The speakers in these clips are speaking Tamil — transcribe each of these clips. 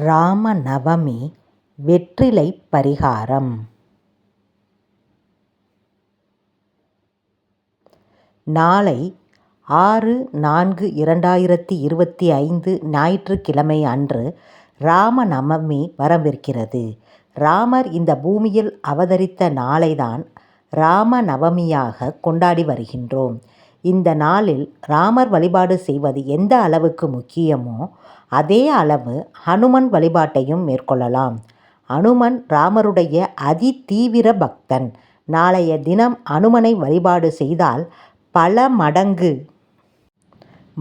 ராமநவமி வெற்றிலை பரிகாரம் நாளை ஆறு நான்கு இரண்டாயிரத்தி இருபத்தி ஐந்து ஞாயிற்றுக்கிழமை அன்று ராமநவமி வரவிருக்கிறது. ராமர் இந்த பூமியில் அவதரித்த நாளைதான் ராமநவமியாக கொண்டாடி வருகின்றோம். இந்த நாளில் ராமர் வழிபாடு செய்வது எந்த அளவுக்கு முக்கியமோ அதே அளவு ஹனுமன் வழிபாட்டையும் மேற்கொள்ளலாம். அனுமன் ராமருடைய அதி தீவிர பக்தன். நாளைய தினம் அனுமனை வழிபாடு செய்தால் பல மடங்கு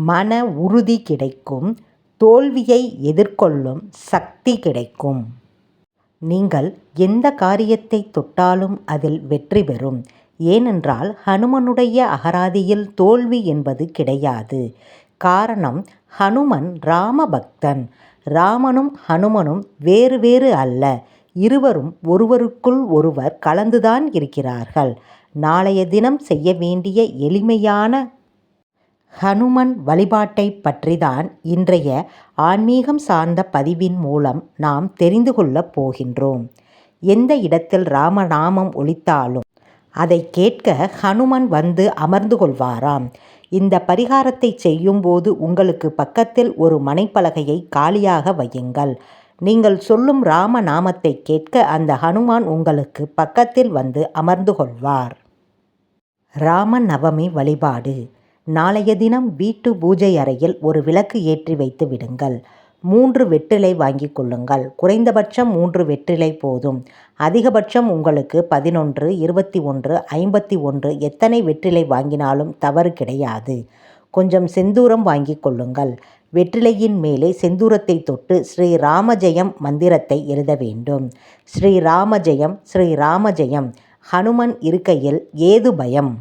மன உறுதி கிடைக்கும். தோல்வியை எதிர்கொள்ளும் சக்தி கிடைக்கும். நீங்கள் எந்த காரியத்தை தொட்டாலும் அதில் வெற்றி பெறும். ஏனென்றால் ஹனுமனுடைய அகராதியில் தோல்வி என்பது கிடையாது. காரணம் ஹனுமன் ராம பக்தன். ராமனும் ஹனுமனும் வேறு வேறு அல்ல. இருவரும் ஒருவருக்குள் ஒருவர் கலந்துதான் இருக்கிறார்கள். நாளைய தினம் செய்ய வேண்டிய எளிமையான ஹனுமன் வழிபாட்டைப் பற்றிதான் இன்றைய ஆன்மீகம் சார்ந்த பதிவின் மூலம் நாம் தெரிந்து கொள்ளப் போகின்றோம். எந்த இடத்தில் ராமநாமம் ஒழித்தாலும் அதை கேட்க ஹனுமன் வந்து அமர்ந்து கொள்வாராம். இந்த பரிகாரத்தை செய்யும்போது உங்களுக்கு பக்கத்தில் ஒரு மனைப்பலகையை காலியாக வையுங்கள். நீங்கள் சொல்லும் ராம நாமத்தை கேட்க அந்த ஹனுமான் உங்களுக்கு பக்கத்தில் வந்து அமர்ந்து கொள்வார். ராம நவமி வழிபாடு நாளைய தினம் வீட்டு பூஜை அறையில் ஒரு விளக்கு ஏற்றி வைத்து விடுங்கள். மூன்று வெற்றிலை வாங்கிக் கொள்ளுங்கள். குறைந்தபட்சம் மூன்று வெற்றிலை போதும். அதிகபட்சம் உங்களுக்கு பதினொன்று இருபத்தி ஒன்று ஐம்பத்தி ஒன்று எத்தனை வெற்றிலை வாங்கினாலும் தவறு கிடையாது. கொஞ்சம் செந்தூரம் வாங்கிக் கொள்ளுங்கள். வெற்றிலையின் மேலே செந்தூரத்தை தொட்டு ஸ்ரீ ராமஜெயம் மந்திரத்தை எழுத வேண்டும். ஸ்ரீ ராமஜெயம் ஸ்ரீ ராமஜெயம் ஹனுமன் இருக்கையில் ஏது பயம்?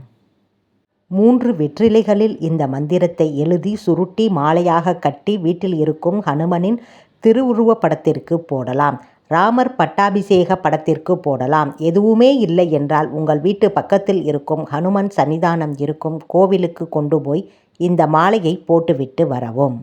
மூன்று வெற்றிலைகளில் இந்த மந்திரத்தை எழுதி சுருட்டி மாலையாக கட்டி வீட்டில் இருக்கும் ஹனுமனின் திருவுருவப் படத்திற்கு போடலாம். ராமர் பட்டாபிஷேக படத்திற்கு போடலாம். எதுவுமே இல்லை என்றால் உங்கள் வீட்டு பக்கத்தில் இருக்கும் ஹனுமன் சன்னிதானம் இருக்கும் கோவிலுக்கு கொண்டு போய் இந்த மாலையை போட்டுவிட்டு வரவும்.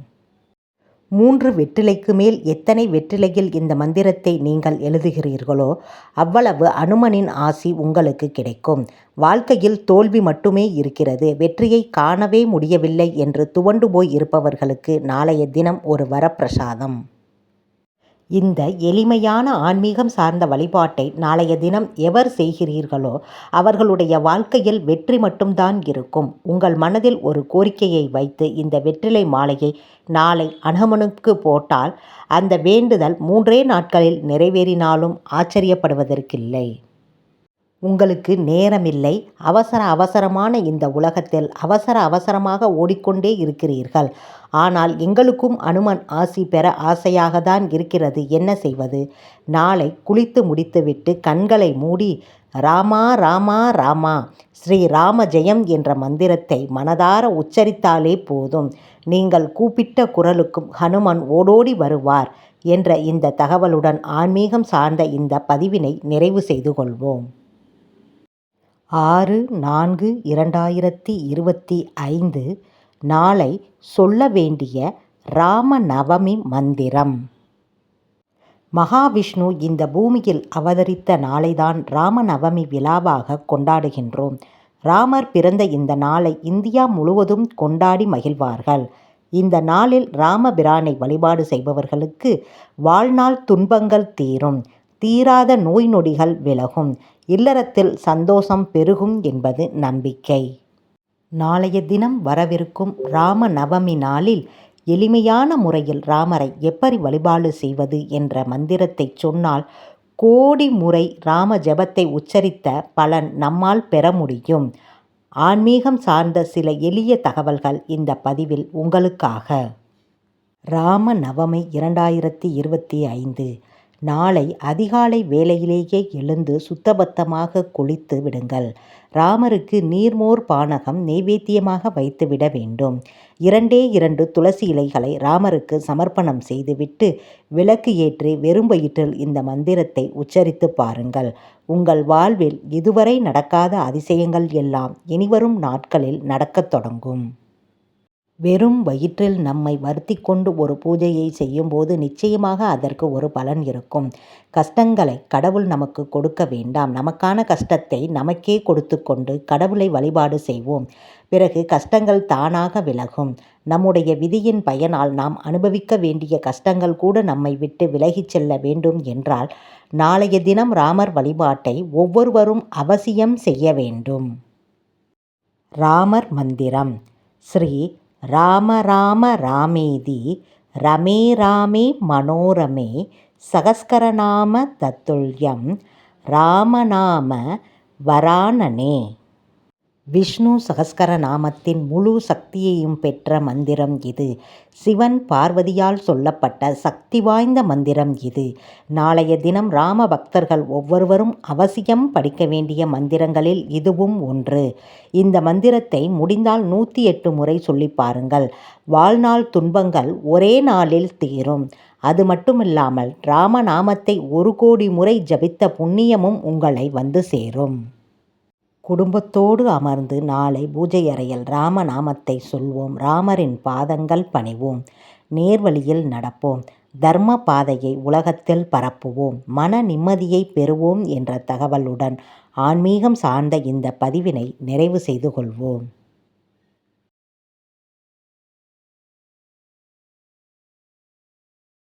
மூன்று வெற்றிலைக்கு மேல் எத்தனை வெற்றிலையில் இந்த மந்திரத்தை நீங்கள் எழுதுகிறீர்களோ அவ்வளவு அனுமனின் ஆசி உங்களுக்கு கிடைக்கும். வாழ்க்கையில் தோல்வி மட்டுமே இருக்கிறது வெற்றியை காணவே முடியவில்லை என்று துவண்டு போய் இருப்பவர்களுக்கு நாளைய தினம் ஒரு வரப்பிரசாதம். இந்த எளிமையான ஆன்மீகம் சார்ந்த வழிபாட்டை நாளைய தினம் எவர் செய்கிறீர்களோ அவர்களுடைய வாழ்க்கையில் வெற்றி மட்டும்தான் இருக்கும். உங்கள் மனதில் ஒரு கோரிக்கையை வைத்து இந்த வெற்றிலை மாலையை நாளை அனுமனுக்கு போட்டால் அந்த வேண்டுதல் மூன்றே நாட்களில் நிறைவேறினாலும் ஆச்சரியப்படுவதற்கில்லை. உங்களுக்கு நேரமில்லை. அவசர அவசரமான இந்த உலகத்தில் அவசர அவசரமாக ஓடிக்கொண்டே இருக்கிறீர்கள். ஆனால் எங்களுக்கும் அனுமன் ஆசி பெற ஆசையாகத்தான் இருக்கிறது என்ன செய்வது? நாளை குளித்து முடித்துவிட்டு கண்களை மூடி ராமா ராமா ராமா ஸ்ரீ ராம ஜெயம் என்ற மந்திரத்தை மனதார உச்சரித்தாலே போதும். நீங்கள் கூப்பிட்ட குரலுக்கும் ஹனுமன் ஓடோடி வருவார் என்ற இந்த தகவலுடன் ஆன்மீகம் சார்ந்த இந்த பதிவினை நிறைவு செய்து கொள்வோம். ஆறு நான்கு இரண்டாயிரத்தி இருபத்தி ஐந்து நாளை சொல்ல வேண்டிய ராமநவமி மந்திரம். மகாவிஷ்ணு இந்த பூமியில் அவதரித்த நாளைதான் ராமநவமி விழாவாக கொண்டாடுகின்றோம். ராமர் பிறந்த இந்த நாளை இந்தியா முழுவதும் கொண்டாடி மகிழ்வார்கள். இந்த நாளில் ராமபிரானை வழிபாடு செய்பவர்களுக்கு வாழ்நாள் துன்பங்கள் தீரும். தீராத நோய் நொடிகள் விலகும். இல்லறத்தில் சந்தோஷம் பெருகும் என்பது நம்பிக்கை. நாளைய தினம் வரவிருக்கும் ராமநவமி நாளில் எளிமையான முறையில் ராமரை எப்படி வழிபாடு செய்வது என்ற மந்திரத்தைச் சொன்னால் கோடி முறை ராம ஜெபத்தை உச்சரித்த பலன் நம்மால் பெற முடியும். ஆன்மீகம் சார்ந்த சில எளிய தகவல்கள் இந்த பதிவில் உங்களுக்காக. ராம நவமி இரண்டாயிரத்தி இருபத்தி ஐந்து நாளை அதிகாலை வேளையிலேயே எழுந்து சுத்தபத்தமாக குளித்து விடுங்கள். ராமருக்கு நீர்மோர் பானகம் நெய்வேத்தியமாக வைத்துவிட வேண்டும். இரண்டே இரண்டு துளசி இலைகளை ராமருக்கு சமர்ப்பணம் செய்துவிட்டு விளக்கு ஏற்றி வெறும் வயிற்றில் இந்த மந்திரத்தை உச்சரித்துப் பாருங்கள். உங்கள் வாழ்வில் இதுவரை நடக்காத அதிசயங்கள் எல்லாம் இனிவரும் நாட்களில் நடக்கத் தொடங்கும். வெறும் வயிற்றில் நம்மை வருத்தி கொண்டு ஒரு பூஜையை செய்யும்போது நிச்சயமாக அதற்கு ஒரு பலன் இருக்கும். கஷ்டங்களை கடவுள் நமக்கு கொடுக்க வேண்டாம். நமக்கான கஷ்டத்தை நமக்கே கொடுத்து கொண்டு கடவுளை வழிபாடு செய்வோம். பிறகு கஷ்டங்கள் தானாக விலகும். நம்முடைய விதியின் பயனால் நாம் அனுபவிக்க வேண்டிய கஷ்டங்கள் கூட நம்மை விட்டு விலகிச் செல்ல வேண்டும் என்றால் நாளைய தினம் ராமர் வழிபாட்டை ஒவ்வொருவரும் அவசியம் செய்ய வேண்டும். ராமர் மந்திரம் ஸ்ரீ ராம ராம ராமேதி ரமே ராமே மனோரமே சகஸ்கரநாம தத்துல்யம் ராமநாம வரானனே. விஷ்ணு சகஸ்கர நாமத்தின் முழு சக்தியையும் பெற்ற மந்திரம் இது. சிவன் பார்வதியால் சொல்லப்பட்ட சக்தி வாய்ந்த மந்திரம் இது. நாளைய தினம் ராம பக்தர்கள் ஒவ்வொருவரும் அவசியம் படிக்க வேண்டிய மந்திரங்களில் இதுவும் ஒன்று. இந்த மந்திரத்தை முடிந்தால் நூற்றி எட்டு முறை சொல்லி பாருங்கள். வாழ்நாள் துன்பங்கள் ஒரே நாளில் தீரும். அது மட்டுமில்லாமல் ராம நாமத்தை ஒரு கோடி முறை ஜபித்த புண்ணியமும் உங்களை வந்து சேரும். குடும்பத்தோடு அமர்ந்து நாளை பூஜையறையில் ராம நாமத்தை சொல்வோம். ராமரின் பாதங்கள் பணிவோம். நேர்வழியில் நடப்போம். தர்ம பாதையை உலகத்தில் பரப்புவோம். மன நிம்மதியை பெறுவோம் என்ற தகவலுடன் ஆன்மீகம் சார்ந்த இந்த பதிவினை நிறைவு செய்து கொள்வோம்.